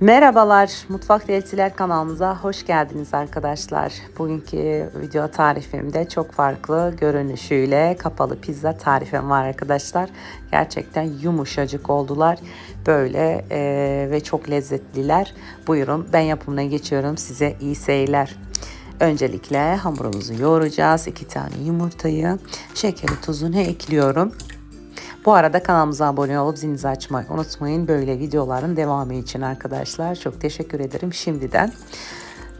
Merhabalar, Mutfak Deltiler kanalımıza hoş geldiniz arkadaşlar. Bugünkü video tarifimde çok farklı görünüşüyle kapalı pizza tarifim var arkadaşlar. Gerçekten yumuşacık oldular. Böyle e, ve çok lezzetliler. Buyurun ben yapımına geçiyorum. Size iyi seyirler. Öncelikle hamurumuzu yoğuracağız. İki tane yumurtayı, şekeri, tuzunu ekliyorum. Bu arada kanalımıza abone olup zilinizi açmayı unutmayın. Böyle videoların devamı için arkadaşlar. Çok teşekkür ederim şimdiden.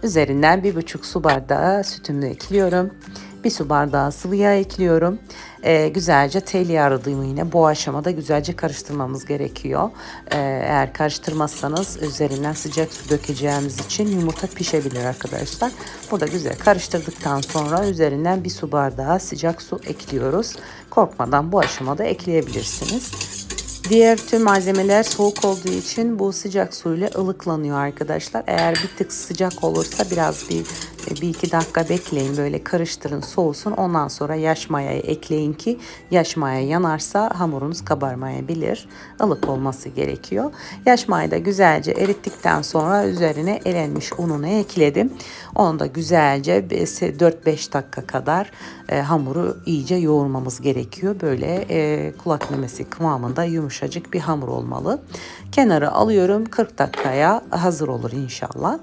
Üzerinden bir buçuk su bardağı sütümü ekliyorum. Bir su bardağı sıvı yağ ekliyorum. Ee, güzelce tel yaradığımı yine bu aşamada güzelce karıştırmamız gerekiyor. Ee, eğer karıştırmazsanız üzerinden sıcak su dökeceğimiz için yumurta pişebilir arkadaşlar. Burada güzel karıştırdıktan sonra üzerinden bir su bardağı sıcak su ekliyoruz. Korkmadan bu aşamada ekleyebilirsiniz. Diğer tüm malzemeler soğuk olduğu için bu sıcak suyla ılıklanıyor arkadaşlar. Eğer bir tık sıcak olursa biraz bir bir iki dakika bekleyin böyle karıştırın soğusun. Ondan sonra yaş mayayı ekleyin ki yaş maya yanarsa hamurunuz kabarmayabilir. Ilık olması gerekiyor. Yaş mayayı da güzelce erittikten sonra üzerine elenmiş ununu ekledim. Onu da güzelce 4-5 dakika kadar e, hamuru iyice yoğurmamız gerekiyor. Böyle e, kulak memesi kıvamında yumuşacık bir hamur olmalı. Kenara alıyorum 40 dakikaya hazır olur inşallah.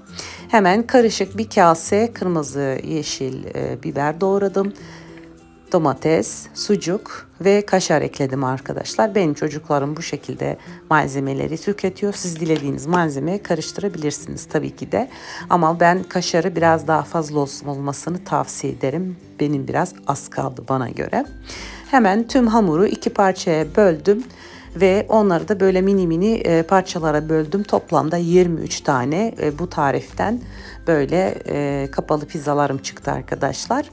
Hemen karışık bir kase kırmızı yeşil e, biber doğradım. Domates, sucuk ve kaşar ekledim arkadaşlar. Benim çocuklarım bu şekilde malzemeleri tüketiyor. Siz dilediğiniz malzemeyi karıştırabilirsiniz tabii ki de. Ama ben kaşarı biraz daha fazla olmasını tavsiye ederim. Benim biraz az kaldı bana göre. Hemen tüm hamuru iki parçaya böldüm ve onları da böyle mini mini e, parçalara böldüm. Toplamda 23 tane e, bu tariften böyle e, kapalı pizzalarım çıktı arkadaşlar.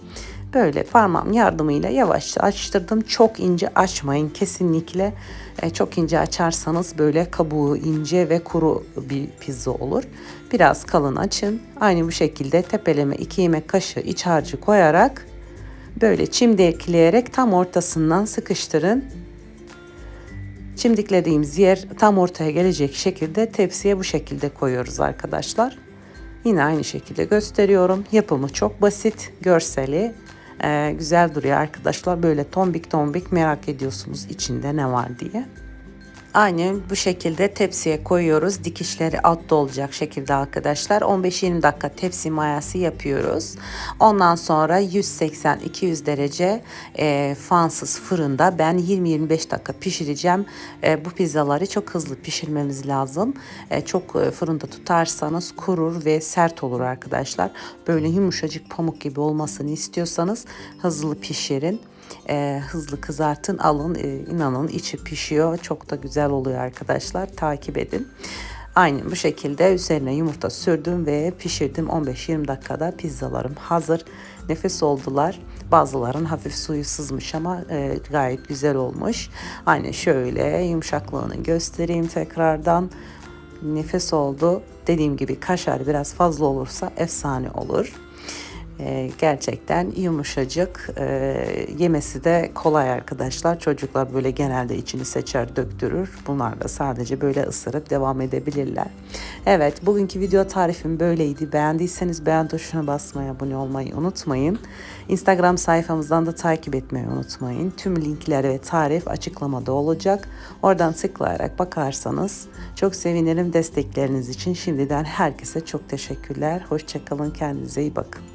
Böyle parmağım yardımıyla yavaşça açtırdım. Çok ince açmayın kesinlikle. Çok ince açarsanız böyle kabuğu ince ve kuru bir pizza olur. Biraz kalın açın. Aynı bu şekilde tepeleme 2 yemek kaşığı iç harcı koyarak böyle çimdikleyerek tam ortasından sıkıştırın. Çimdiklediğimiz yer tam ortaya gelecek şekilde tepsiye bu şekilde koyuyoruz arkadaşlar. Yine aynı şekilde gösteriyorum. Yapımı çok basit, görseli e, güzel duruyor arkadaşlar. Böyle tombik tombik merak ediyorsunuz içinde ne var diye. Aynen bu şekilde tepsiye koyuyoruz. Dikişleri altta olacak şekilde arkadaşlar. 15-20 dakika tepsi mayası yapıyoruz. Ondan sonra 180-200 derece e, fansız fırında ben 20-25 dakika pişireceğim. E, bu pizzaları çok hızlı pişirmemiz lazım. E, çok e, fırında tutarsanız kurur ve sert olur arkadaşlar. Böyle yumuşacık pamuk gibi olmasını istiyorsanız hızlı pişirin e, hızlı kızartın alın e, inanın içi pişiyor çok da güzel oluyor arkadaşlar takip edin. Aynı bu şekilde üzerine yumurta sürdüm ve pişirdim 15-20 dakikada pizzalarım hazır. Nefes oldular. Bazıların hafif suyu sızmış ama e, gayet güzel olmuş. Aynı şöyle yumuşaklığını göstereyim tekrardan. Nefes oldu. Dediğim gibi kaşar biraz fazla olursa efsane olur. E, gerçekten yumuşacık. E, yemesi de kolay arkadaşlar. Çocuklar böyle genelde içini seçer, döktürür. Bunlar da sadece böyle ısırıp devam edebilirler. Evet, bugünkü video tarifim böyleydi. Beğendiyseniz beğen tuşuna basmayı, abone olmayı unutmayın. Instagram sayfamızdan da takip etmeyi unutmayın. Tüm linkler ve tarif açıklamada olacak. Oradan tıklayarak bakarsanız çok sevinirim destekleriniz için. Şimdiden herkese çok teşekkürler. Hoşçakalın, kendinize iyi bakın.